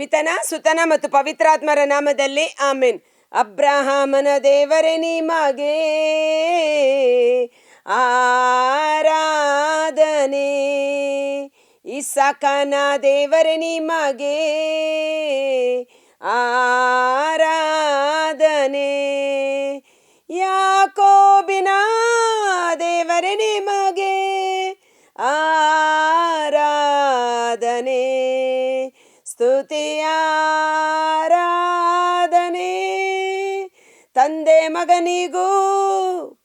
ಪಿತನ, ಸುತನ ಮತ್ತು ಪವಿತ್ರಾತ್ಮರ ನಾಮದಲ್ಲಿ ಆಮೇನ್. ಅಬ್ರಹಾಮನ ದೇವರೇ, ನಿಮಗೆ ಆರಾಧನೆ. ಇಸಕನ ದೇವರೇ, ನಿಮಗೆ ಆರಾಧನೆ. ಯಾಕೋಬಿನ ದೇವರೇ, ನಿಮಗೆ ಆರಾಧನೆ. ಸ್ತುತಿಯಾರಾಧನೆ ತಂದೆ ಮಗನಿಗೂ,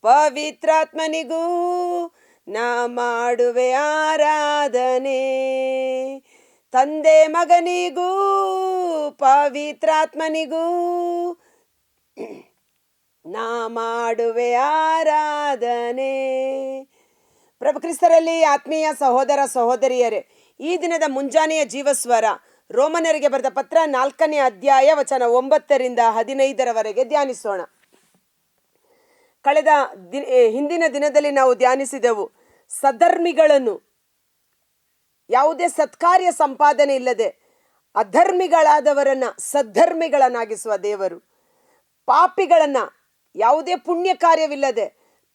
ಪವಿತ್ರಾತ್ಮನಿಗೂ ನಾ ಮಾಡುವೆ ಆರಾಧನೆ. ತಂದೆ ಮಗನಿಗೂ, ಪವಿತ್ರಾತ್ಮನಿಗೂ ನಾ ಮಾಡುವೆ ಆರಾಧನೆ. ಪ್ರಭು ಕ್ರಿಸ್ತರಲ್ಲಿ ಆತ್ಮೀಯ ಸಹೋದರ ಸಹೋದರಿಯರೇ, ಈ ದಿನದ ಮುಂಜಾನೆಯ ಜೀವಸ್ವರ ರೋಮನರಿಗೆ ಬರೆದ ಪತ್ರ ನಾಲ್ಕನೇ ಅಧ್ಯಾಯ ವಚನ ಒಂಬತ್ತರಿಂದ ಹದಿನೈದರವರೆಗೆ ಧ್ಯಾನಿಸೋಣ. ಕಳೆದ ದಿ ಏ, ಹಿಂದಿನ ದಿನದಲ್ಲಿ ನಾವು ಧ್ಯಾನಿಸಿದೆವು ಸಧರ್ಮಿಗಳನ್ನು ಯಾವುದೇ ಸತ್ಕಾರ್ಯ ಸಂಪಾದನೆ ಇಲ್ಲದೆ ಅಧರ್ಮಿಗಳಾದವರನ್ನ ಸದ್ಧರ್ಮಿಗಳನ್ನಾಗಿಸುವ ದೇವರು. ಪಾಪಿಗಳನ್ನ ಯಾವುದೇ ಪುಣ್ಯ ಕಾರ್ಯವಿಲ್ಲದೆ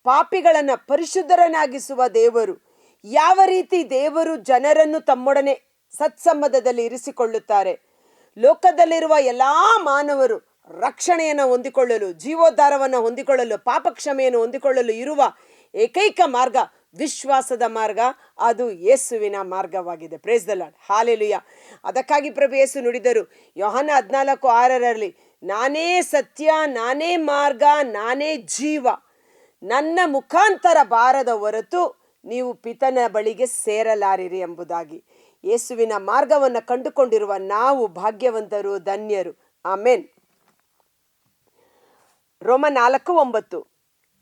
ಪಾಪಿಗಳನ್ನ ಪರಿಶುದ್ಧರನ್ನಾಗಿಸುವ ದೇವರು. ಯಾವ ರೀತಿ ದೇವರು ಜನರನ್ನು ತಮ್ಮೊಡನೆ ಸತ್ಸಂಬಂಧದಲ್ಲಿ ಇರಿಸಿಕೊಳ್ಳುತ್ತಾರೆ. ಲೋಕದಲ್ಲಿರುವ ಎಲ್ಲ ಮಾನವರು ರಕ್ಷಣೆಯನ್ನು ಹೊಂದಿಕೊಳ್ಳಲು, ಜೀವೋದ್ಧಾರವನ್ನು ಹೊಂದಿಕೊಳ್ಳಲು, ಪಾಪಕ್ಷಮೆಯನ್ನು ಹೊಂದಿಕೊಳ್ಳಲು ಇರುವ ಏಕೈಕ ಮಾರ್ಗ ವಿಶ್ವಾಸದ ಮಾರ್ಗ, ಅದು ಯೇಸುವಿನ ಮಾರ್ಗವಾಗಿದೆ. ಪ್ರೇಸ್ ದ ಲಾರ್ಡ್ ಹಾಲೆಲುಯ ಅದಕ್ಕಾಗಿ ಪ್ರಭು ಯೇಸು ನುಡಿದರು, ಯೋಹನ ಹದಿನಾಲ್ಕು ಆರರಲ್ಲಿ, ನಾನೇ ಸತ್ಯ, ನಾನೇ ಮಾರ್ಗ, ನಾನೇ ಜೀವ, ನನ್ನ ಮುಖಾಂತರ ಬಾರದ ಹೊರತು ನೀವು ಪಿತನ ಬಳಿಗೆ ಸೇರಲಾರಿರಿ ಎಂಬುದಾಗಿ. ಯೇಸುವಿನ ಮಾರ್ಗವನ್ನು ಕಂಡುಕೊಂಡಿರುವ ನಾವು ಭಾಗ್ಯವಂತರು, ಧನ್ಯರು. ಆಮೇನ್. ರೋಮ ನಾಲ್ಕು ಒಂಬತ್ತು.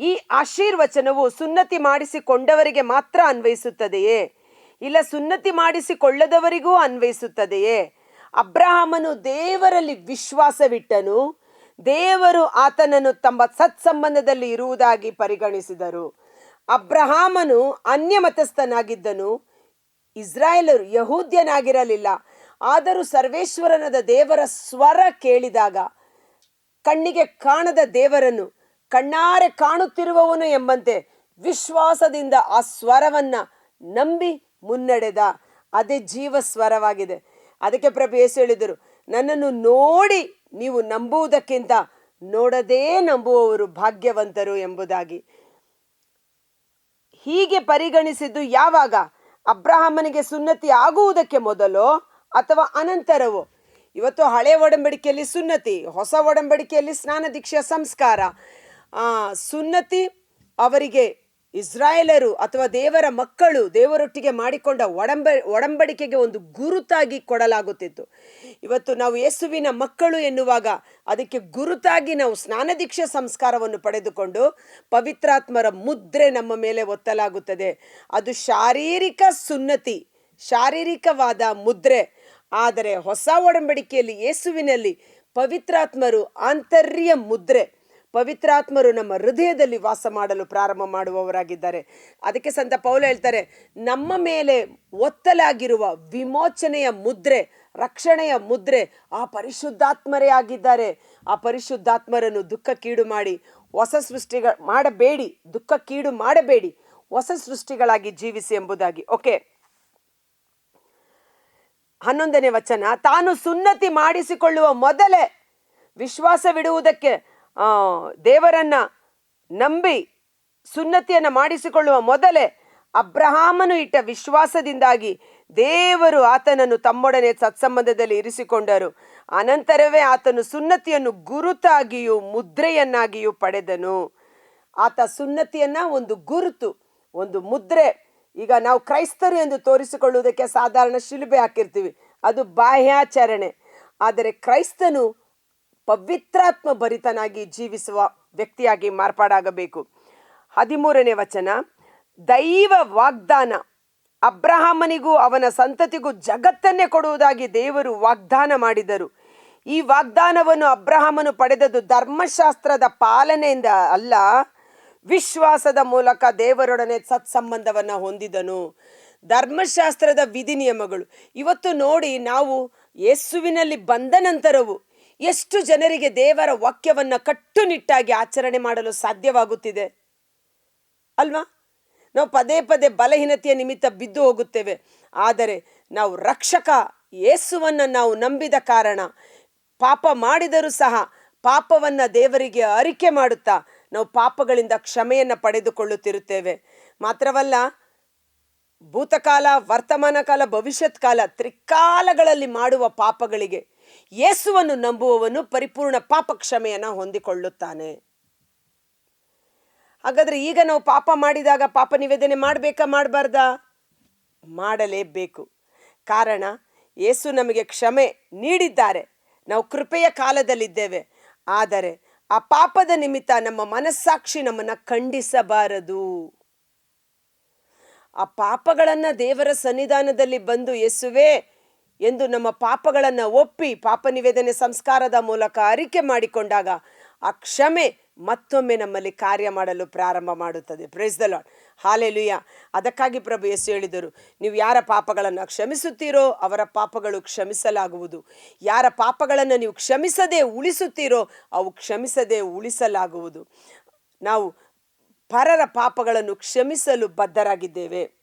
ಈ ಆಶೀರ್ವಚನವು ಸುನ್ನತಿ ಮಾಡಿಸಿಕೊಂಡವರಿಗೆ ಮಾತ್ರ ಅನ್ವಯಿಸುತ್ತದೆಯೇ? ಇಲ್ಲ ಸುನ್ನತಿ ಮಾಡಿಸಿಕೊಳ್ಳದವರಿಗೂ ಅನ್ವಯಿಸುತ್ತದೆಯೇ? ಅಬ್ರಹಾಮನು ದೇವರಲ್ಲಿ ವಿಶ್ವಾಸವಿಟ್ಟನು, ದೇವರು ಆತನನ್ನು ತಮ್ಮ ಸತ್ಸಂಬಂಧದಲ್ಲಿ ಇರುವುದಾಗಿ ಪರಿಗಣಿಸಿದರು. ಅಬ್ರಹಾಮನು ಅನ್ಯ ಮತಸ್ಥನಾಗಿದ್ದನು ಇಸ್ರಾಯೇಲರು ಯಹೂದ್ಯನಾಗಿರಲಿಲ್ಲ. ಆದರೂ ಸರ್ವೇಶ್ವರನದ ದೇವರ ಸ್ವರ ಕೇಳಿದಾಗ, ಕಣ್ಣಿಗೆ ಕಾಣದ ದೇವರನ್ನು, ಕಣ್ಣಾರೆ ಕಾಣುತ್ತಿರುವವನು ಎಂಬಂತೆ ವಿಶ್ವಾಸದಿಂದ ಆ ಸ್ವರವನ್ನ ನಂಬಿ ಮುನ್ನಡೆದ. ಅದೇ ಜೀವ ಸ್ವರವಾಗಿದೆ. ಅದಕ್ಕೆ ಪ್ರಭು ಯೇಸು ಹೇಳಿದರು, ನನ್ನನ್ನು ನೋಡಿ ನೀವು ನಂಬುವುದಕ್ಕಿಂತ ನೋಡದೇ ನಂಬುವವರು ಭಾಗ್ಯವಂತರು ಎಂಬುದಾಗಿ. ಹೀಗೆ ಪರಿಗಣಿಸಿದ್ದು ಯಾವಾಗ? ಅಬ್ರಹಾಮನಿಗೆ ಸುನ್ನತಿ ಆಗುವುದಕ್ಕೆ ಮೊದಲೋ ಅಥವಾ ಅನಂತರವೋ? ಇವತ್ತು ಹಳೆ ಒಡಂಬಡಿಕೆಯಲ್ಲಿ ಸುನ್ನತಿ, ಹೊಸ ಒಡಂಬಡಿಕೆಯಲ್ಲಿ ಸ್ನಾನ ದೀಕ್ಷೆಯ ಸಂಸ್ಕಾರ. ಸುನ್ನತಿ ಅವರಿಗೆ ಇಸ್ರಾಯೇಲರು ಅಥವಾ ದೇವರ ಮಕ್ಕಳು ದೇವರೊಟ್ಟಿಗೆ ಮಾಡಿಕೊಂಡ ಒಡಂಬ, ಒಡಂಬಡಿಕೆಗೆ ಒಂದು ಗುರುತಾಗಿ ಕೊಡಲಾಗುತ್ತಿತ್ತು. ಇವತ್ತು ನಾವು ಯೇಸುವಿನ ಮಕ್ಕಳು ಎನ್ನುವಾಗ ಅದಕ್ಕೆ ಗುರುತಾಗಿ ನಾವು ಸ್ನಾನ ದೀಕ್ಷೆ ಸಂಸ್ಕಾರವನ್ನು ಪಡೆದುಕೊಂಡು ಪವಿತ್ರಾತ್ಮರ ಮುದ್ರೆ ನಮ್ಮ ಮೇಲೆ ಒತ್ತಲಾಗುತ್ತದೆ. ಅದು ಶಾರೀರಿಕ ಸುನ್ನತಿ, ಶಾರೀರಿಕವಾದ ಮುದ್ರೆ. ಆದರೆ ಹೊಸ ಒಡಂಬಡಿಕೆಯಲ್ಲಿ ಯೇಸುವಿನಲ್ಲಿ ಪವಿತ್ರಾತ್ಮರು ಆಂತರ್ಯ ಮುದ್ರೆ. ಪವಿತ್ರಾತ್ಮರು ನಮ್ಮ ಹೃದಯದಲ್ಲಿ ವಾಸ ಮಾಡಲು ಪ್ರಾರಂಭ ಮಾಡುವವರಾಗಿದ್ದಾರೆ. ಅದಕ್ಕೆ ಸಂತ ಪೌಲ ಹೇಳ್ತಾರೆ, ನಮ್ಮ ಮೇಲೆ ಒತ್ತಲಾಗಿರುವ ವಿಮೋಚನೆಯ ಮುದ್ರೆ, ರಕ್ಷಣೆಯ ಮುದ್ರೆ ಆ ಪರಿಶುದ್ಧಾತ್ಮರೇ ಆಗಿದ್ದಾರೆ. ಆ ಪರಿಶುದ್ಧಾತ್ಮರನ್ನು ದುಃಖಕ್ಕೀಡು ಮಾಡಿ, ಹೊಸ ಸೃಷ್ಟಿಗಳ ಮಾಡಬೇಡಿ ದುಃಖಕ್ಕೀಡು ಮಾಡಬೇಡಿ, ಹೊಸ ಸೃಷ್ಟಿಗಳಾಗಿ ಜೀವಿಸಿ ಎಂಬುದಾಗಿ. ಓಕೆ. ಹನ್ನೊಂದನೇ ವಚನ, ತಾನು ಸುನ್ನತಿ ಮಾಡಿಸಿಕೊಳ್ಳುವ ಮೊದಲೇ ವಿಶ್ವಾಸವಿಡುವುದಕ್ಕೆ ದೇವರನ್ನ ನಂಬಿ ಸುನ್ನತಿಯನ್ನು ಮಾಡಿಸಿಕೊಳ್ಳುವ ಮೊದಲೇ ಅಬ್ರಹಾಮನು ಇಟ್ಟ ವಿಶ್ವಾಸದಿಂದಾಗಿ ದೇವರು ಆತನನ್ನು ತಮ್ಮೊಡನೆ ಸತ್ಸಂಬಂಧದಲ್ಲಿ ಇರಿಸಿಕೊಂಡರು. ಅನಂತರವೇ ಆತನು ಸುನ್ನತಿಯನ್ನು ಗುರುತಾಗಿಯೂ ಮುದ್ರೆಯನ್ನಾಗಿಯೂ ಪಡೆದನು. ಆತ ಸುನ್ನತಿಯನ್ನ ಒಂದು ಗುರುತು, ಒಂದು ಮುದ್ರೆ. ಈಗ ನಾವು ಕ್ರೈಸ್ತರು ಎಂದು ತೋರಿಸಿಕೊಳ್ಳುವುದಕ್ಕೆ ಸಾಧಾರಣ ಶಿಲುಬೆ ಹಾಕಿರ್ತೀವಿ. ಅದು ಬಾಹ್ಯಾಚರಣೆ. ಆದರೆ ಕ್ರೈಸ್ತನು ಪವಿತ್ರಾತ್ಮ ಭರಿತನಾಗಿ ಜೀವಿಸುವ ವ್ಯಕ್ತಿಯಾಗಿ ಮಾರ್ಪಾಡಾಗಬೇಕು. ಹದಿಮೂರನೇ ವಚನ, ದೈವ ವಾಗ್ದಾನ. ಅಬ್ರಹಾಮನಿಗೂ ಅವನ ಸಂತತಿಗೂ ಜಗತ್ತನ್ನೇ ಕೊಡುವುದಾಗಿ ದೇವರು ವಾಗ್ದಾನ ಮಾಡಿದರು. ಈ ವಾಗ್ದಾನವನ್ನು ಅಬ್ರಹಾಮನು ಪಡೆದದ್ದು ಧರ್ಮಶಾಸ್ತ್ರದ ಪಾಲನೆಯಿಂದ ಅಲ್ಲ, ವಿಶ್ವಾಸದ ಮೂಲಕ ದೇವರೊಡನೆ ಸತ್ಸಂಬಂಧವನ್ನು ಹೊಂದಿದನು. ಧರ್ಮಶಾಸ್ತ್ರದ ವಿಧಿ ನಿಯಮಗಳು ಇವತ್ತು ನೋಡಿ, ನಾವು ಯೇಸುವಿನಲ್ಲಿ ಬಂದ ನಂತರವೂ ಎಷ್ಟು ಜನರಿಗೆ ದೇವರ ವಾಕ್ಯವನ್ನು ಕಟ್ಟುನಿಟ್ಟಾಗಿ ಆಚರಣೆ ಮಾಡಲು ಸಾಧ್ಯವಾಗುತ್ತಿದೆ? ಅಲ್ವಾ? ನಾವು ಪದೇ ಪದೇ ಬಲಹೀನತೆಯ ನಿಮಿತ್ತ ಬಿದ್ದು ಹೋಗುತ್ತೇವೆ. ಆದರೆ ನಾವು ರಕ್ಷಕ ಯೇಸುವನ್ನು ನಾವು ನಂಬಿದ ಕಾರಣ, ಪಾಪ ಮಾಡಿದರೂ ಸಹ ಪಾಪವನ್ನು ದೇವರಿಗೆ ಅರಿಕೆ ಮಾಡುತ್ತಾ ನಾವು ಪಾಪಗಳಿಂದ ಕ್ಷಮೆಯನ್ನು ಪಡೆದುಕೊಳ್ಳುತ್ತಿರುತ್ತೇವೆ. ಮಾತ್ರವಲ್ಲ, ಭೂತಕಾಲ, ವರ್ತಮಾನ ಕಾಲ, ಭವಿಷ್ಯತ್ ಕಾಲ ತ್ರಿಕಾಲಗಳಲ್ಲಿ ಮಾಡುವ ಪಾಪಗಳಿಗೆ ಯೇಸುವನ್ನು ನಂಬುವವನು ಪರಿಪೂರ್ಣ ಪಾಪ ಕ್ಷಮೆಯನ್ನು ಹೊಂದಿಕೊಳ್ಳುತ್ತಾನೆ. ಹಾಗಾದ್ರೆ ಈಗ ನಾವು ಪಾಪ ಮಾಡಿದಾಗ ಪಾಪ ನಿವೇದನೆ ಮಾಡಬೇಕಾ, ಮಾಡಬಾರ್ದಾ? ಮಾಡಲೇಬೇಕು. ಕಾರಣ, ಯೇಸು ನಮಗೆ ಕ್ಷಮೆ ನೀಡಿದ್ದಾರೆ. ನಾವು ಕೃಪೆಯ ಕಾಲದಲ್ಲಿದ್ದೇವೆ. ಆದರೆ ಆ ಪಾಪದ ನಿಮಿತ್ತ ನಮ್ಮ ಮನಸ್ಸಾಕ್ಷಿ ನಮ್ಮನ್ನು ಖಂಡಿಸಬಾರದು. ಆ ಪಾಪಗಳನ್ನು ದೇವರ ಸನ್ನಿಧಾನದಲ್ಲಿ ಬಂದು ಯೇಸುವೆ ಎಂದು ನಮ್ಮ ಪಾಪಗಳನ್ನು ಒಪ್ಪಿ ಪಾಪ ನಿವೇದನೆ ಸಂಸ್ಕಾರದ ಮೂಲಕ ಅರಿಕೆ ಮಾಡಿಕೊಂಡಾಗ ಆ ಕ್ಷಮೆ ಮತ್ತೊಮ್ಮೆ ನಮ್ಮಲ್ಲಿ ಕಾರ್ಯ ಮಾಡಲು ಪ್ರಾರಂಭ ಮಾಡುತ್ತದೆ. ಪ್ರೇಸ್ ದ ಲಾರ್ಡ್ ಹಾಲೆಲುಯ್ಯ ಅದಕ್ಕಾಗಿ ಪ್ರಭು ಯೇಸು ಹೇಳಿದರು, ನೀವು ಯಾರ ಪಾಪಗಳನ್ನು ಕ್ಷಮಿಸುತ್ತೀರೋ ಅವರ ಪಾಪಗಳು ಕ್ಷಮಿಸಲಾಗುವುದು. ಯಾರ ಪಾಪಗಳನ್ನು ನೀವು ಕ್ಷಮಿಸದೆ ಉಳಿಸುತ್ತೀರೋ ಅವು ಕ್ಷಮಿಸದೆ ಉಳಿಸಲಾಗುವುದು. ನಾವು ಪರರ ಪಾಪಗಳನ್ನು ಕ್ಷಮಿಸಲು ಬದ್ಧರಾಗಿದ್ದೇವೆ.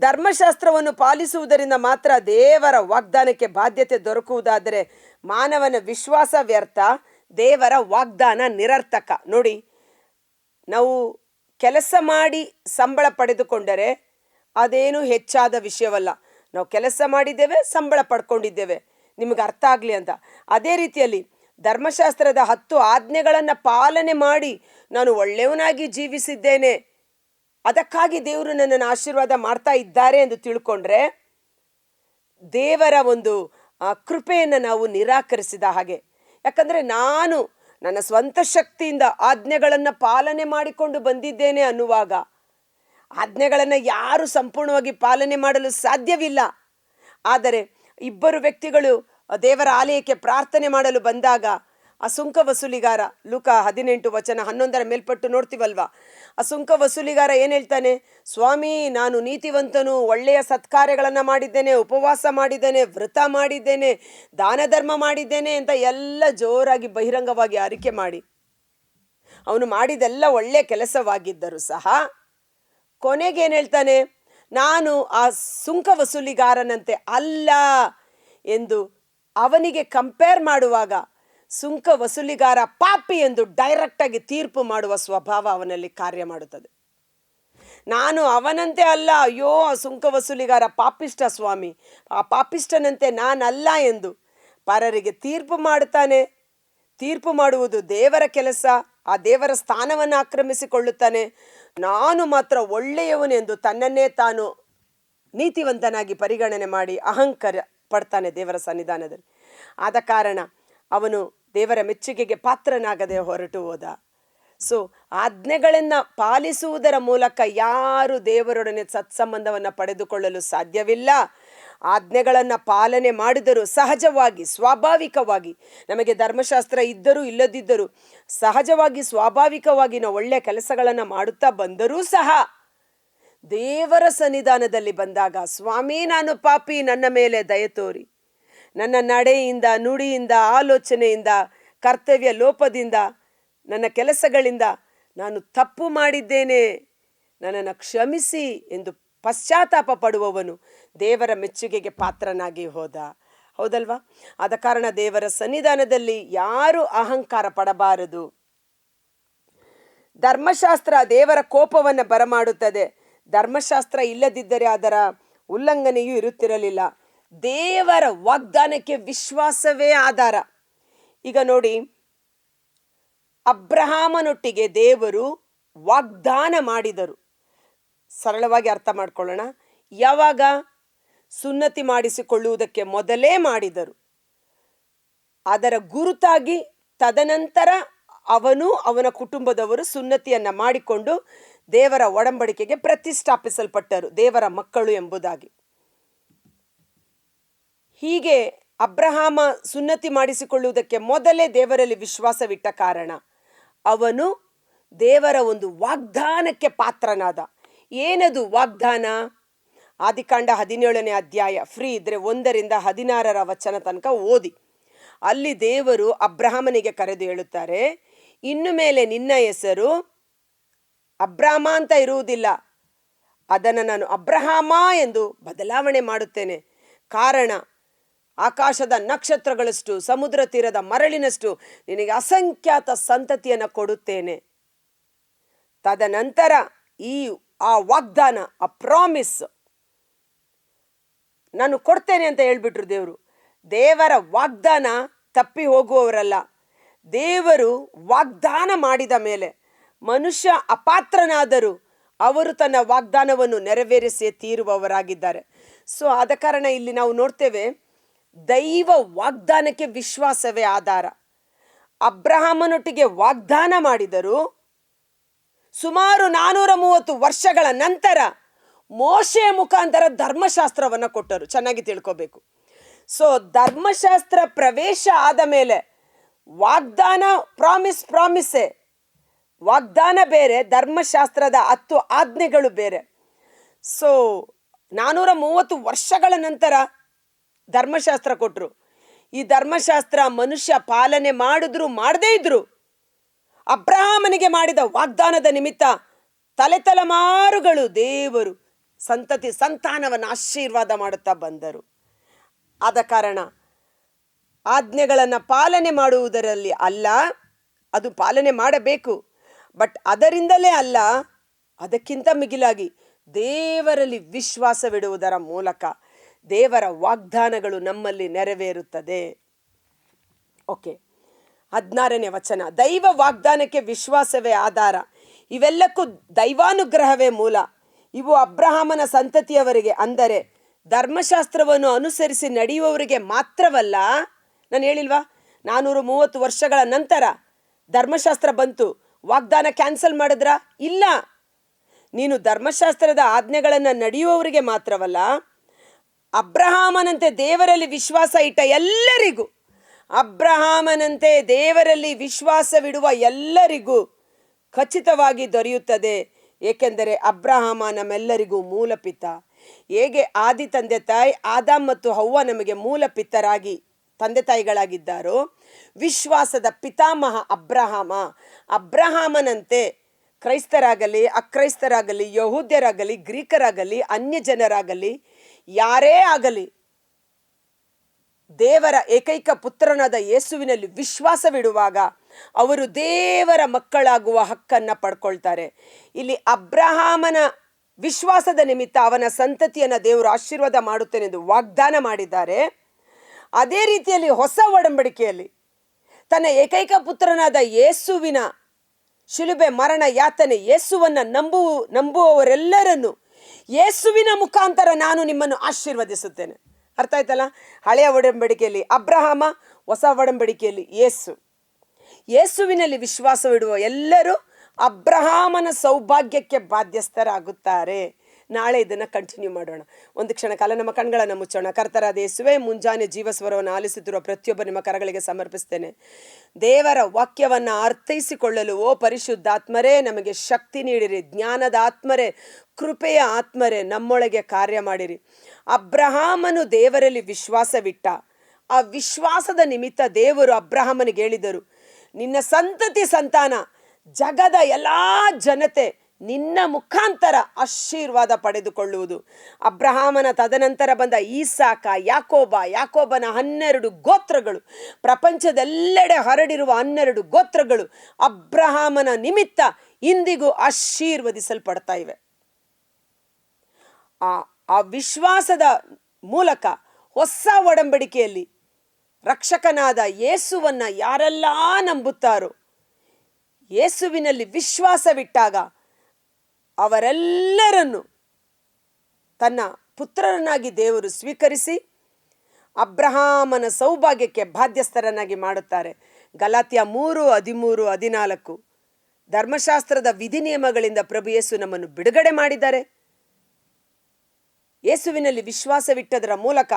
ಧರ್ಮಶಾಸ್ತ್ರವನ್ನು ಪಾಲಿಸುವುದರಿಂದ ಮಾತ್ರ ದೇವರ ವಾಗ್ದಾನಕ್ಕೆ ಬಾಧ್ಯತೆ ದೊರಕುವುದಾದರೆ ಮಾನವನ ವಿಶ್ವಾಸ ವ್ಯರ್ಥ, ದೇವರ ವಾಗ್ದಾನ ನಿರರ್ಥಕ. ನೋಡಿ, ನಾವು ಕೆಲಸ ಮಾಡಿ ಸಂಬಳ ಪಡೆದುಕೊಂಡರೆ ಅದೇನು ಹೆಚ್ಚಾದ ವಿಷಯವಲ್ಲ. ನಾವು ಕೆಲಸ ಮಾಡಿದ್ದೇವೆ, ಸಂಬಳ ಪಡ್ಕೊಂಡಿದ್ದೇವೆ. ನಿಮಗೆ ಅರ್ಥ ಆಗಲಿ ಅಂತ. ಅದೇ ರೀತಿಯಲ್ಲಿ ಧರ್ಮಶಾಸ್ತ್ರದ ಹತ್ತು ಆಜ್ಞೆಗಳನ್ನು ಪಾಲನೆ ಮಾಡಿ ನಾನು ಒಳ್ಳೆಯವನಾಗಿ ಜೀವಿಸಿದ್ದೇನೆ ಅದಕ್ಕಾಗಿ ದೇವರು ನನ್ನನ್ನು ಆಶೀರ್ವಾದ ಮಾಡ್ತಾ ಇದ್ದಾರೆ ಎಂದು ತಿಳ್ಕೊಂಡ್ರೆ ದೇವರ ಒಂದು ಕೃಪೆಯನ್ನು ನಾವು ನಿರಾಕರಿಸಿದ ಹಾಗೆ. ಯಾಕಂದರೆ ನಾನು ನನ್ನ ಸ್ವಂತ ಶಕ್ತಿಯಿಂದ ಆಜ್ಞೆಗಳನ್ನು ಪಾಲನೆ ಮಾಡಿಕೊಂಡು ಬಂದಿದ್ದೇನೆ ಅನ್ನುವಾಗ, ಆಜ್ಞೆಗಳನ್ನು ಯಾರು ಸಂಪೂರ್ಣವಾಗಿ ಪಾಲನೆ ಮಾಡಲು ಸಾಧ್ಯವಿಲ್ಲ. ಆದರೆ ಇಬ್ಬರು ವ್ಯಕ್ತಿಗಳು ದೇವರ ಆಲಯಕ್ಕೆ ಪ್ರಾರ್ಥನೆ ಮಾಡಲು ಬಂದಾಗ ಆ ಸುಂಕ ವಸೂಲಿಗಾರ, ಲೂಕ ಹದಿನೆಂಟು ವಚನ ಹನ್ನೊಂದರ ಮೇಲ್ಪಟ್ಟು ನೋಡ್ತೀವಲ್ವಾ? ಆ ಸುಂಕ ವಸೂಲಿಗಾರ ಏನು ಹೇಳ್ತಾನೆ? ಸ್ವಾಮಿ, ನಾನು ನೀತಿವಂತನು, ಒಳ್ಳೆಯ ಸತ್ಕಾರ್ಯಗಳನ್ನು ಮಾಡಿದ್ದೇನೆ, ಉಪವಾಸ ಮಾಡಿದ್ದೇನೆ, ವ್ರತ ಮಾಡಿದ್ದೇನೆ, ದಾನ ಧರ್ಮ ಮಾಡಿದ್ದೇನೆ ಅಂತ ಎಲ್ಲ ಜೋರಾಗಿ ಬಹಿರಂಗವಾಗಿ ಆರಿಕೆ ಮಾಡಿ. ಅವನು ಮಾಡಿದೆಲ್ಲ ಒಳ್ಳೆಯ ಕೆಲಸವಾಗಿದ್ದರೂ ಸಹ ಕೊನೆಗೇನು ಹೇಳ್ತಾನೆ? ನಾನು ಆ ಸುಂಕ ವಸೂಲಿಗಾರನಂತೆ ಅಲ್ಲ ಎಂದು ಅವನಿಗೆ ಕಂಪೇರ್ ಮಾಡುವಾಗ ಸುಂಕ ವಸೂಲಿಗಾರ ಪಾಪಿ ಎಂದು ಡೈರೆಕ್ಟಾಗಿ ತೀರ್ಪು ಮಾಡುವ ಸ್ವಭಾವ ಅವನಲ್ಲಿ ಕಾರ್ಯ ಮಾಡುತ್ತದೆ. ನಾನು ಅವನಂತೆ ಅಲ್ಲ, ಅಯ್ಯೋ, ಆ ಸುಂಕ ವಸೂಲಿಗಾರ ಪಾಪಿಷ್ಟ ಸ್ವಾಮಿ. ಆ ಪಾಪಿಷ್ಟನಂತೆ ನಾನಲ್ಲ ಎಂದು ಪರರಿಗೆ ತೀರ್ಪು ಮಾಡುತ್ತಾನೆ. ತೀರ್ಪು ಮಾಡುವುದು ದೇವರ ಕೆಲಸ, ಆ ದೇವರ ಸ್ಥಾನವನ್ನು ಆಕ್ರಮಿಸಿಕೊಳ್ಳುತ್ತಾನೆ. ನಾನು ಮಾತ್ರ ಒಳ್ಳೆಯವನೆಂದು ತನ್ನನ್ನೇ ತಾನು ನೀತಿವಂತನಾಗಿ ಪರಿಗಣನೆ ಮಾಡಿ ಅಹಂಕಾರ ಪಡ್ತಾನೆ ದೇವರ ಸನ್ನಿಧಾನದಲ್ಲಿ. ಆದ ಕಾರಣ ಅವನು ದೇವರ ಮೆಚ್ಚುಗೆಗೆ ಪಾತ್ರನಾಗದೆ ಹೊರಟು ಹೋದ. ಸೊ ಆಜ್ಞೆಗಳನ್ನು ಪಾಲಿಸುವುದರ ಮೂಲಕ ಯಾರು ದೇವರೊಡನೆ ಸತ್ಸಂಬಂಧವನ್ನು ಪಡೆದುಕೊಳ್ಳಲು ಸಾಧ್ಯವಿಲ್ಲ. ಆಜ್ಞೆಗಳನ್ನು ಪಾಲನೆ ಮಾಡಿದರೂ ಸಹಜವಾಗಿ, ಸ್ವಾಭಾವಿಕವಾಗಿ, ನಮಗೆ ಧರ್ಮಶಾಸ್ತ್ರ ಇದ್ದರೂ ಇಲ್ಲದಿದ್ದರೂ ಸಹಜವಾಗಿ, ಸ್ವಾಭಾವಿಕವಾಗಿ ನಾವು ಒಳ್ಳೆಯ ಕೆಲಸಗಳನ್ನು ಮಾಡುತ್ತಾ ಬಂದರೂ ಸಹ ದೇವರ ಸನ್ನಿಧಾನದಲ್ಲಿ ಬಂದಾಗ, ಸ್ವಾಮಿ, ನಾನು ಪಾಪಿ, ನನ್ನ ಮೇಲೆ ದಯ ತೋರಿ. ನನ್ನ ನಡೆಯಿಂದ, ನುಡಿಯಿಂದ, ಆಲೋಚನೆಯಿಂದ, ಕರ್ತವ್ಯ ಲೋಪದಿಂದ, ನನ್ನ ಕೆಲಸಗಳಿಂದ ನಾನು ತಪ್ಪು ಮಾಡಿದ್ದೇನೆ. ನನ್ನನ್ನು ಕ್ಷಮಿಸಿ ಎಂದು ಪಶ್ಚಾತ್ತಾಪ ಪಡುವವನು ದೇವರ ಮೆಚ್ಚುಗೆಗೆ ಪಾತ್ರನಾಗಿ ಹೋದ. ಹೌದಲ್ವಾ? ಆದ ಕಾರಣ ದೇವರ ಸನ್ನಿಧಾನದಲ್ಲಿ ಯಾರು ಅಹಂಕಾರ ಪಡಬಾರದು. ಧರ್ಮಶಾಸ್ತ್ರ ದೇವರ ಕೋಪವನ್ನು ಬರಮಾಡುತ್ತದೆ. ಧರ್ಮಶಾಸ್ತ್ರ ಇಲ್ಲದಿದ್ದರೆ ಅದರ ಉಲ್ಲಂಘನೆಯೂ ಇರುತ್ತಿರಲಿಲ್ಲ. ದೇವರ ವಾಗ್ದಾನಕ್ಕೆ ವಿಶ್ವಾಸವೇ ಆಧಾರ. ಈಗ ನೋಡಿ, ಅಬ್ರಹಾಮನೊಟ್ಟಿಗೆ ದೇವರು ವಾಗ್ದಾನ ಮಾಡಿದರು. ಸರಳವಾಗಿ ಅರ್ಥ ಮಾಡ್ಕೊಳ್ಳೋಣ. ಯಾವಾಗ? ಸುನ್ನತಿ ಮಾಡಿಸಿಕೊಳ್ಳುವುದಕ್ಕೆ ಮೊದಲೇ ಮಾಡಿದರು. ಅದರ ಗುರುತಾಗಿ ತದನಂತರ ಅವನು ಅವನ ಕುಟುಂಬದವರು ಸುನ್ನತಿಯನ್ನು ಮಾಡಿಕೊಂಡು ದೇವರ ಒಡಂಬಡಿಕೆಗೆ ಪ್ರತಿಷ್ಠಾಪಿಸಲ್ಪಟ್ಟರು, ದೇವರ ಮಕ್ಕಳು ಎಂಬುದಾಗಿ. ಹೀಗೆ ಅಬ್ರಹಾಮ ಸುನ್ನತಿ ಮಾಡಿಸಿಕೊಳ್ಳುವುದಕ್ಕೆ ಮೊದಲೇ ದೇವರಲ್ಲಿ ವಿಶ್ವಾಸವಿಟ್ಟ ಕಾರಣ. ಅವನು ದೇವರ ಒಂದು ವಾಗ್ದಾನಕ್ಕೆ ಪಾತ್ರನಾದ. ಏನದು ವಾಗ್ದಾನ? ಆದಿಕಾಂಡ ಹದಿನೇಳನೇ ಅಧ್ಯಾಯ ಫ್ರೀ ಇದ್ರೆ ಒಂದರಿಂದ ಹದಿನಾರರ ವಚನ ತನಕ ಓದಿ. ಅಲ್ಲಿ ದೇವರು ಅಬ್ರಹಾಮನಿಗೆ ಕರೆದು ಹೇಳುತ್ತಾರೆ, ಇನ್ನು ಮೇಲೆ ನಿನ್ನ ಹೆಸರು ಅಬ್ರಾಮ ಅಂತ ಇರುವುದಿಲ್ಲ. ಅದನ್ನು ನಾನು ಅಬ್ರಹಾಮ ಎಂದು ಬದಲಾವಣೆ ಮಾಡುತ್ತೇನೆ. ಕಾರಣ ಆಕಾಶದ ನಕ್ಷತ್ರಗಳಷ್ಟು, ಸಮುದ್ರ ತೀರದ ಮರಳಿನಷ್ಟು ನಿನಗೆ ಅಸಂಖ್ಯಾತ ಸಂತತಿಯನ್ನು ಕೊಡುತ್ತೇನೆ. ತದನಂತರ ಈ, ಆ ವಾಗ್ದಾನ, ಆ ಪ್ರಾಮಿಸ್ ನಾನು ಕೊಡ್ತೇನೆ ಅಂತ ಹೇಳ್ಬಿಟ್ರು ದೇವರು. ದೇವರ ವಾಗ್ದಾನ ತಪ್ಪಿ ಹೋಗುವವರಲ್ಲ. ದೇವರು ವಾಗ್ದಾನ ಮಾಡಿದ ಮೇಲೆ ಮನುಷ್ಯ ಅಪಾತ್ರನಾದರೂ ಅವರು ತನ್ನ ವಾಗ್ದಾನವನ್ನು ನೆರವೇರಿಸಿ ತೀರುವವರಾಗಿದ್ದಾರೆ. ಸೊ ಆದ ಕಾರಣ ಇಲ್ಲಿ ನಾವು ನೋಡ್ತೇವೆ ದೈವ ವಾಗ್ದಾನಕ್ಕೆ ವಿಶ್ವಾಸವೇ ಆಧಾರ. ಅಬ್ರಹಾಮನೊಟ್ಟಿಗೆ ವಾಗ್ದಾನ ಮಾಡಿದರು ಸುಮಾರು ನಾನೂರ ಮೂವತ್ತು ವರ್ಷಗಳ ನಂತರ ಮೋಶೆ ಮುಖಾಂತರ ಧರ್ಮಶಾಸ್ತ್ರವನ್ನು ಕೊಟ್ಟರು. ಚೆನ್ನಾಗಿ ತಿಳ್ಕೋಬೇಕು. ಸೊ ಧರ್ಮಶಾಸ್ತ್ರ ಪ್ರವೇಶ ಆದ ಮೇಲೆ ವಾಗ್ದಾನ ಪ್ರಾಮಿಸ್ ಪ್ರಾಮಿಸೆ. ವಾಗ್ದಾನ ಬೇರೆ, ಧರ್ಮಶಾಸ್ತ್ರದ ಹತ್ತು ಆಜ್ಞೆಗಳು ಬೇರೆ. ಸೊ ನಾನೂರ ಮೂವತ್ತು ವರ್ಷಗಳ ನಂತರ ಧರ್ಮಶಾಸ್ತ್ರ ಕೊಟ್ಟರು ಈ ಧರ್ಮಶಾಸ್ತ್ರ ಮನುಷ್ಯ ಪಾಲನೆ ಮಾಡಿದ್ರು ಮಾಡದೇ ಇದ್ರು. ಅಬ್ರಹಾಮನಿಗೆ ಮಾಡಿದ ವಾಗ್ದಾನದ ನಿಮಿತ್ತ ತಲೆ ತಲೆಮಾರುಗಳು ದೇವರು ಸಂತತಿ ಸಂತಾನವನ್ನು ಆಶೀರ್ವಾದ ಮಾಡುತ್ತಾ ಬಂದರು. ಆದ ಕಾರಣ ಆಜ್ಞೆಗಳನ್ನು ಪಾಲನೆ ಮಾಡುವುದರಲ್ಲಿ ಅಲ್ಲ, ಅದು ಪಾಲನೆ ಮಾಡಬೇಕು. ಬಟ್ ಅದರಿಂದಲೇ ಅಲ್ಲ, ಅದಕ್ಕಿಂತ ಮಿಗಿಲಾಗಿ ದೇವರಲ್ಲಿ ವಿಶ್ವಾಸವಿಡುವುದರ ಮೂಲಕ ದೇವರ ವಾಗ್ದಾನಗಳು ನಮ್ಮಲ್ಲಿ ನೆರವೇರುತ್ತದೆ. ಓಕೆ, ಹದಿನಾರನೇ ವಚನ. ದೈವ ವಾಗ್ದಾನಕ್ಕೆ ವಿಶ್ವಾಸವೇ ಆಧಾರ. ಇವೆಲ್ಲಕ್ಕೂ ದೈವಾನುಗ್ರಹವೇ ಮೂಲ. ಇವು ಅಬ್ರಹಾಮನ ಸಂತತಿಯವರಿಗೆ, ಅಂದರೆ ಧರ್ಮಶಾಸ್ತ್ರವನ್ನು ಅನುಸರಿಸಿ ನಡೆಯುವವರಿಗೆ ಮಾತ್ರವಲ್ಲ, ನಾನು ಹೇಳಿಲ್ವಾ? ನಾನೂರು ಮೂವತ್ತು ವರ್ಷಗಳ ನಂತರ ಧರ್ಮಶಾಸ್ತ್ರ ಬಂತು. ವಾಗ್ದಾನ ಕ್ಯಾನ್ಸಲ್ ಮಾಡಿದ್ರಾ? ಇಲ್ಲ. ನೀನು ಧರ್ಮಶಾಸ್ತ್ರದ ಆಜ್ಞೆಗಳನ್ನು ನಡೆಯುವವರಿಗೆ ಮಾತ್ರವಲ್ಲ ಅಬ್ರಹಾಮನಂತೆ ದೇವರಲ್ಲಿ ವಿಶ್ವಾಸ ಇಟ್ಟ ಎಲ್ಲರಿಗೂ, ಅಬ್ರಹಾಮನಂತೆ ದೇವರಲ್ಲಿ ವಿಶ್ವಾಸವಿಡುವ ಎಲ್ಲರಿಗೂ ಖಚಿತವಾಗಿ ದೊರೆಯುತ್ತದೆ. ಏಕೆಂದರೆ ಅಬ್ರಹಾಮ ನಮ್ಮೆಲ್ಲರಿಗೂ ಮೂಲಪಿತ. ಹೇಗೆ ಆದಿ ತಂದೆ ತಾಯಿ ಆದಾಮ್ ಮತ್ತು ಹವ್ವ ನಮಗೆ ಮೂಲಪಿತರಾಗಿ, ತಂದೆ ತಾಯಿಗಳಾಗಿದ್ದಾರೋ, ವಿಶ್ವಾಸದ ಪಿತಾಮಹ ಅಬ್ರಹಾಮ. ಅಬ್ರಹಾಮನಂತೆ ಕ್ರೈಸ್ತರಾಗಲಿ, ಅಕ್ರೈಸ್ತರಾಗಲಿ, ಯಹೂದ್ಯರಾಗಲಿ, ಗ್ರೀಕರಾಗಲಿ ಅನ್ಯ ಜನರಾಗಲಿ ಯಾರೇ ಆಗಲಿ ದೇವರ ಏಕೈಕ ಪುತ್ರನಾದ ಯೇಸುವಿನಲ್ಲಿ ವಿಶ್ವಾಸವಿಡುವಾಗ ಅವರು ದೇವರ ಮಕ್ಕಳಾಗುವ ಹಕ್ಕನ್ನು ಪಡ್ಕೊಳ್ತಾರೆ. ಇಲ್ಲಿ ಅಬ್ರಹಾಮನ ವಿಶ್ವಾಸದ ನಿಮಿತ್ತ ಅವನ ಸಂತತಿಯನ್ನು ದೇವರು ಆಶೀರ್ವಾದ ಮಾಡುತ್ತೇನೆಂದು ವಾಗ್ದಾನ ಮಾಡಿದ್ದಾರೆ. ಅದೇ ರೀತಿಯಲ್ಲಿ ಹೊಸ ಒಡಂಬಡಿಕೆಯಲ್ಲಿ ತನ್ನ ಏಕೈಕ ಪುತ್ರನಾದ ಯೇಸುವಿನ ಶಿಲುಬೆ ಮರಣ ಯಾತನೆ ಯೇಸುವನ್ನು ನಂಬುವ ನಂಬುವವರೆಲ್ಲರನ್ನು ಯೇಸುವಿನ ಮುಖಾಂತರ ನಾನು ನಿಮ್ಮನ್ನು ಆಶೀರ್ವದಿಸುತ್ತೇನೆ. ಅರ್ಥ ಆಯ್ತಲ್ಲ? ಹಳೆಯ ಒಡಂಬಡಿಕೆಯಲ್ಲಿ ಅಬ್ರಹಾಮ, ಹೊಸ ಒಡಂಬಡಿಕೆಯಲ್ಲಿ ಯೇಸು. ಯೇಸುವಿನಲ್ಲಿ ವಿಶ್ವಾಸವಿಡುವ ಎಲ್ಲರೂ ಅಬ್ರಹಾಮನ ಸೌಭಾಗ್ಯಕ್ಕೆ ಬಾಧ್ಯಸ್ಥರಾಗುತ್ತಾರೆ. ನಾಳೆ ಇದನ್ನು ಕಂಟಿನ್ಯೂ ಮಾಡೋಣ. ಒಂದು ಕ್ಷಣ ಕಾಲ ನಮ್ಮ ಕಣ್ಗಳನ್ನು ಮುಚ್ಚೋಣ. ಕರ್ತರಾದ ಯೇಸುವೆ, ಮುಂಜಾನೆ ಜೀವಸ್ವರವನ್ನು ಆಲಿಸುತ್ತಿರುವ ಪ್ರತಿಯೊಬ್ಬ ನಿಮ್ಮ ಕರಗಳಿಗೆ ಸಮರ್ಪಿಸ್ತೇನೆ. ದೇವರ ವಾಕ್ಯವನ್ನು ಅರ್ಥೈಸಿಕೊಳ್ಳಲು, ಓ ಪರಿಶುದ್ಧಾತ್ಮರೇ, ನಮಗೆ ಶಕ್ತಿ ನೀಡಿರಿ. ಜ್ಞಾನದ ಆತ್ಮರೇ, ಕೃಪೆಯ ಆತ್ಮರೇ, ನಮ್ಮೊಳಗೆ ಕಾರ್ಯ ಮಾಡಿರಿ. ಅಬ್ರಹಾಮನು ದೇವರಲ್ಲಿ ವಿಶ್ವಾಸವಿಟ್ಟ. ಆ ವಿಶ್ವಾಸದ ನಿಮಿತ್ತ ದೇವರು ಅಬ್ರಹಾಮನಿಗೆ ಹೇಳಿದರು, ನಿನ್ನ ಸಂತತಿ ಸಂತಾನ, ಜಗದ ಎಲ್ಲ ಜನತೆ ನಿನ್ನ ಮುಖಾಂತರ ಆಶೀರ್ವಾದ ಪಡೆದುಕೊಳ್ಳುವುದು. ಅಬ್ರಹಾಮನ ತದನಂತರ ಬಂದ ಈಸಾಕ, ಯಾಕೋಬ, ಯಾಕೋಬನ ಹನ್ನೆರಡು ಗೋತ್ರಗಳು, ಪ್ರಪಂಚದೆಲ್ಲೆಡೆ ಹರಡಿರುವ ಹನ್ನೆರಡು ಗೋತ್ರಗಳು ಅಬ್ರಹಾಮನ ನಿಮಿತ್ತ ಇಂದಿಗೂ ಆಶೀರ್ವದಿಸಲ್ಪಡ್ತಾ ಇವೆ. ಆ ಆ ವಿಶ್ವಾಸದ ಮೂಲಕ ಹೊಸ ಒಡಂಬಡಿಕೆಯಲ್ಲಿ ರಕ್ಷಕನಾದ ಯೇಸುವನ್ನು ಯಾರೆಲ್ಲ ನಂಬುತ್ತಾರೋ, ಯೇಸುವಿನಲ್ಲಿ ವಿಶ್ವಾಸವಿಟ್ಟಾಗ ಅವರೆಲ್ಲರನ್ನು ತನ್ನ ಪುತ್ರರನ್ನಾಗಿ ದೇವರು ಸ್ವೀಕರಿಸಿ ಅಬ್ರಹಾಮನ ಸೌಭಾಗ್ಯಕ್ಕೆ ಬಾಧ್ಯಸ್ಥರನ್ನಾಗಿ ಮಾಡುತ್ತಾರೆ. ಗಲಾತ್ಯ ಮೂರು, ಹದಿಮೂರು, ಹದಿನಾಲ್ಕು ಧರ್ಮಶಾಸ್ತ್ರದ ವಿಧಿ ನಿಯಮಗಳಿಂದ ಪ್ರಭು ಯೇಸು ನಮ್ಮನ್ನು ಬಿಡುಗಡೆ ಮಾಡಿದ್ದಾರೆ. ಯೇಸುವಿನಲ್ಲಿ ವಿಶ್ವಾಸವಿಟ್ಟದರ ಮೂಲಕ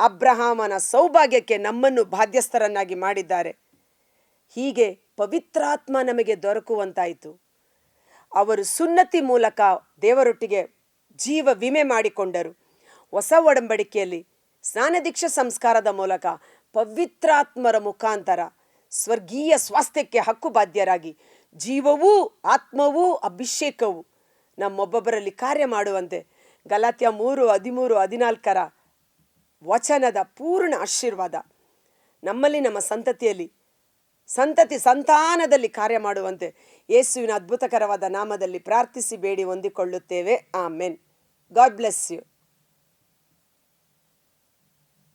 ಅಬ್ರಹಾಮನ ಸೌಭಾಗ್ಯಕ್ಕೆ ನಮ್ಮನ್ನು ಬಾಧ್ಯಸ್ಥರನ್ನಾಗಿ ಮಾಡಿದ್ದಾರೆ. ಹೀಗೆ ಪವಿತ್ರಾತ್ಮ ನಮಗೆ ದೊರಕುವಂತಾಯಿತು. ಅವರು ಸುನ್ನತಿ ಮೂಲಕ ದೇವರೊಟ್ಟಿಗೆ ಜೀವ ವಿಮೆ ಮಾಡಿಕೊಂಡರು. ಹೊಸ ಒಡಂಬಡಿಕೆಯಲ್ಲಿ ಸ್ನಾನದೀಕ್ಷಾ ಸಂಸ್ಕಾರದ ಮೂಲಕ ಪವಿತ್ರಾತ್ಮರ ಮುಖಾಂತರ ಸ್ವರ್ಗೀಯ ಸ್ವಾಸ್ಥ್ಯಕ್ಕೆ ಹಕ್ಕು ಬಾಧ್ಯರಾಗಿ ಜೀವವೂ, ಆತ್ಮವೂ, ಅಭಿಷೇಕವು ನಮ್ಮೊಬ್ಬೊಬ್ಬರಲ್ಲಿ ಕಾರ್ಯ ಮಾಡುವಂತೆ ಗಲಾತ್ಯ ಮೂರು, ಹದಿಮೂರು, ಹದಿನಾಲ್ಕರ ವಚನದ ಪೂರ್ಣ ಆಶೀರ್ವಾದ ನಮ್ಮಲ್ಲಿ ನಮ್ಮ ಸಂತತಿಯಲ್ಲಿ ಸಂತತಿ ಸಂತಾನದಲ್ಲಿ ಕಾರ್ಯ ಮಾಡುವಂತೆ ಯೇಸುವಿನ ಅದ್ಭುತಕರವಾದ ನಾಮದಲ್ಲಿ ಪ್ರಾರ್ಥಿಸಿ ಬೇಡಿ ಹೊಂದಿಕೊಳ್ಳುತ್ತೇವೆ. ಆ ಮೆನ್ ಗಾಡ್ ಬ್ಲೆಸ್ ಯು.